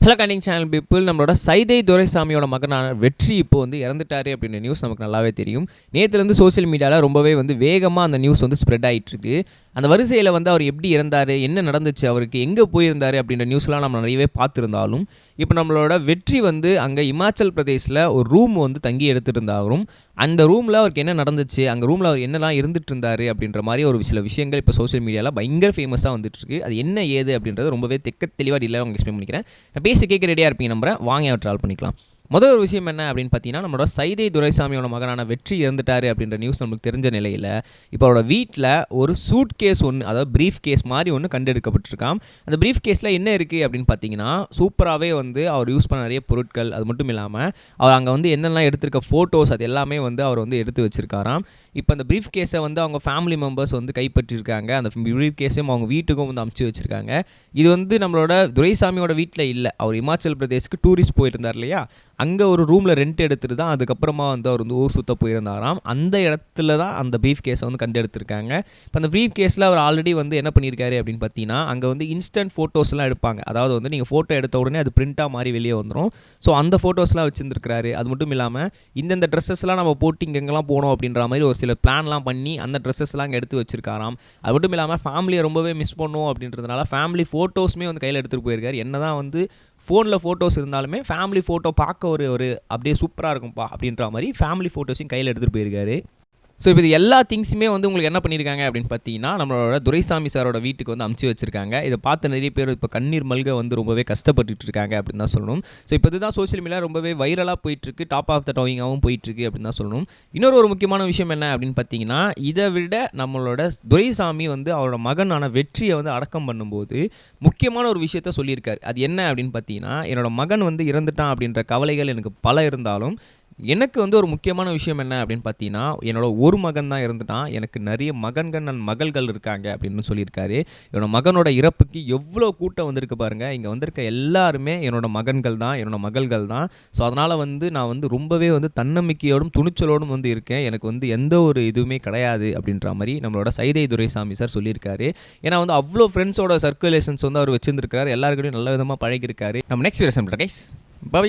Hello கண்டிங் channel people நம்மளோட சைதை துரைசாமியோட மகனான வெற்றி இப்போ வந்து இறந்துட்டாரு அப்படின்ற நியூஸ் நமக்கு நல்லாவே தெரியும். நேற்றுலேருந்து சோஷியல் மீடியாவில் ரொம்பவே வந்து வேகமாக அந்த நியூஸ் வந்து ஸ்ப்ரெட் ஆகிட்டுருக்கு அந்த வரிசையில் வந்து அவர் எப்படி இறந்தார் என்ன நடந்துச்சு அவருக்கு எங்கே போயிருந்தார் அப்படின்ற நியூஸ்லாம் நம்ம நிறையவே பார்த்துருந்தாலும் இப்போ நம்மளோட வெற்றி வந்து அங்கே இமாச்சல் பிரதேஷில் ஒரு ரூம் வந்து தங்கி எடுத்துருந்தாலும் அந்த ரூமில் அவருக்கு என்ன நடந்துச்சு அங்கே ரூமில் அவர் என்னலாம் இருந்துட்டு இருந்தார் அப்படின்ற மாதிரி ஒரு சில விஷயங்கள் இப்போ சோஷியல் மீடியாவில் பயங்கர ஃபேமஸாக வந்துட்டுருக்கு. அது என்ன ஏது அப்படின்றது ரொம்பவே தெக்க தெளிவாக இல்லை அவங்க எக்ஸ்பிளைன் பண்ணிக்கிறேன். நான் பேசி கேட்க ரெடியாக இருப்பீங்க நம்புறேன். வாங்க அவர் ட்ரால் பண்ணிக்கலாம். முதல் ஒரு விஷயம் என்ன அப்படின்னு பார்த்தீங்கன்னா நம்மளோட சைதை துரைசாமியோட மகனான வெற்றி இறந்துட்டாரு அப்படின்ற நியூஸ் நமக்கு தெரிஞ்ச நிலையில் இப்போ அவரோட வீட்டில் ஒரு சூட் கேஸ் ஒன்று அதாவது ப்ரீஃப் கேஸ் மாதிரி ஒன்று கண்டெடுக்கப்பட்டிருக்கான் அந்த ப்ரீஃப் கேஸில் என்ன இருக்குது அப்படின்னு பார்த்தீங்கன்னா சூப்பராகவே வந்து அவர் யூஸ் பண்ண நிறைய பொருட்கள் அது மட்டும் இல்லாமல் அவர் அங்கே வந்து என்னெல்லாம் எடுத்திருக்க ஃபோட்டோஸ் அது எல்லாமே வந்து அவர் வந்து எடுத்து வச்சிருக்காராம். இப்போ அந்த ப்ரீஃப் கேஸை வந்து அவங்க ஃபேமிலி மெம்பர்ஸ் வந்து கைப்பற்றிருக்காங்க. அந்த ப்ரீஃப் கேஸையும் அவங்க வீட்டுக்கும் வந்து அமுச்சு வச்சுருக்காங்க. இது வந்து நம்மளோட துரைசாமியோட வீட்டில் இல்லை. அவர் இமாச்சல் பிரதேஷ்க்கு டூரிஸ்ட் போயிருந்தார் இல்லையா? அங்கே ஒரு ரூமில் ரெண்ட் எடுத்துட்டு தான் அதுக்கப்புறமா வந்து அவர் வந்து ஊர் சுத்த போயிருந்தாராம். அந்த இடத்துல தான் அந்த ப்ரீஃப் கேஸை வந்து கண்டு எடுத்திருக்காங்க இப்போ அந்த ப்ரீஃப் கேஸில் அவர் ஆல்ரெடி வந்து என்ன பண்ணியிருக்காரு அப்படின்னு பார்த்தீங்கன்னா அங்கே வந்து இன்ஸ்டன்ட் ஃபோட்டோஸ்லாம் எடுப்பாங்க. அதாவது வந்து நீங்கள் ஃபோட்டோ எடுத்த உடனே அது பிரிண்ட்டாக மாதிரி வெளியே வந்துடும் ஸோ அந்த ஃபோட்டோஸ்லாம் வச்சுருந்துருக்காரு அது மட்டும் இல்லாமல் இந்தந்த ட்ரெஸ்ஸஸ்லாம் நம்ம போட்டு இங்கே எங்கெல்லாம் போகணும் அப்படின்ற மாதிரி ஒரு சில பிளான்லாம் பண்ணி அந்த ட்ரெஸ்ஸஸ்லாம் அங்கே எடுத்து வச்சிருக்காராம். அது மட்டும் இல்லாமல் ஃபேமிலியை ரொம்பவே மிஸ் பண்ணுவோம் அப்படின்றதுனால ஃபேமிலி ஃபோட்டோஸுமே வந்து கையில் எடுத்துகிட்டு போயிருக்காரு. என்ன தான் வந்து ஃபோனில் ஃபோட்டோஸ் இருந்தாலுமே ஃபேமிலி ஃபோட்டோ பார்க்க ஒரு ஒரு அப்படியே சூப்பராக இருக்கும்ப்பா அப்படின்ற மாதிரி ஃபேமிலி ஃபோட்டோஸையும் கையில் எடுத்துகிட்டு போயிருக்காரு. ஸோ இப்போ இது எல்லா திங்ஸுமே வந்து உங்களுக்கு என்ன பண்ணியிருக்காங்க அப்படின்னு பார்த்தீங்கன்னா நம்மளோட துரைசாமி சாரோட வீட்டுக்கு வந்து அமுச்சு வச்சிருக்காங்க. இதை பார்த்து நிறைய பேர் இப்போ கண்ணீர் மல்க வந்து ரொம்பவே கஷ்டப்பட்டுட்டு இருக்காங்க அப்படின்னு தான் சொல்லணும். ஸோ இப்போ இதுதான் சோஷியல் மீடியா ரொம்பவே வைரலாக போயிட்டுருக்கு. டாப் ஆஃப் த டோயிங்காகவும் போயிட்டுருக்கு அப்படின்னு தான் சொல்லணும். இன்னொரு ஒரு முக்கியமான விஷயம் என்ன அப்படின்னு பார்த்தீங்கன்னா இதை விட நம்மளோட துரைசாமி வந்து அவரோட மகனான வெற்றியை வந்து அடக்கம் பண்ணும்போது முக்கியமான ஒரு விஷயத்த சொல்லியிருக்காரு. அது என்ன அப்படின்னு பார்த்தீங்கன்னா என்னோட மகன் வந்து இறந்துட்டான் அப்படின்ற கவலைகள் எனக்கு பல இருந்தாலும் எனக்கு வந்து ஒரு முக்கியமான விஷயம் என்ன அப்படின்னு பார்த்தீங்கன்னா என்னோட ஒரு மகன் தான் இருந்துட்டான் எனக்கு நிறைய மகன்கள் அண்ட் மகள்கள் இருக்காங்க அப்படின்னு சொல்லியிருக்காரு. என்னோட மகனோட இறப்புக்கு எவ்வளோ கூட்டம் வந்திருக்கு பாருங்கள் இங்கே வந்திருக்க எல்லாருமே என்னோட மகன்கள் தான் என்னோட மகள்கள் தான். ஸோ அதனால் வந்து நான் வந்து ரொம்பவே வந்து தன்னம்பிக்கையோடும் துணிச்சலோடும் வந்து இருக்கேன். எனக்கு வந்து எந்த ஒரு இதுவுமே கிடையாது அப்படின்ற மாதிரி நம்மளோட சைதை துரைசாமி சார் சொல்லியிருக்காரு. ஏன்னா வந்து அவ்வளோ ஃப்ரெண்ட்ஸோட சர்க்குலேஷன்ஸ் வந்து அவர் வச்சிருந்திருக்காரு எல்லாருக்கிட்டையும் நல்ல விதமாக பழகிருக்காரு நம்ம நெக்ஸ்ட் வீடியோ கைஸ் பை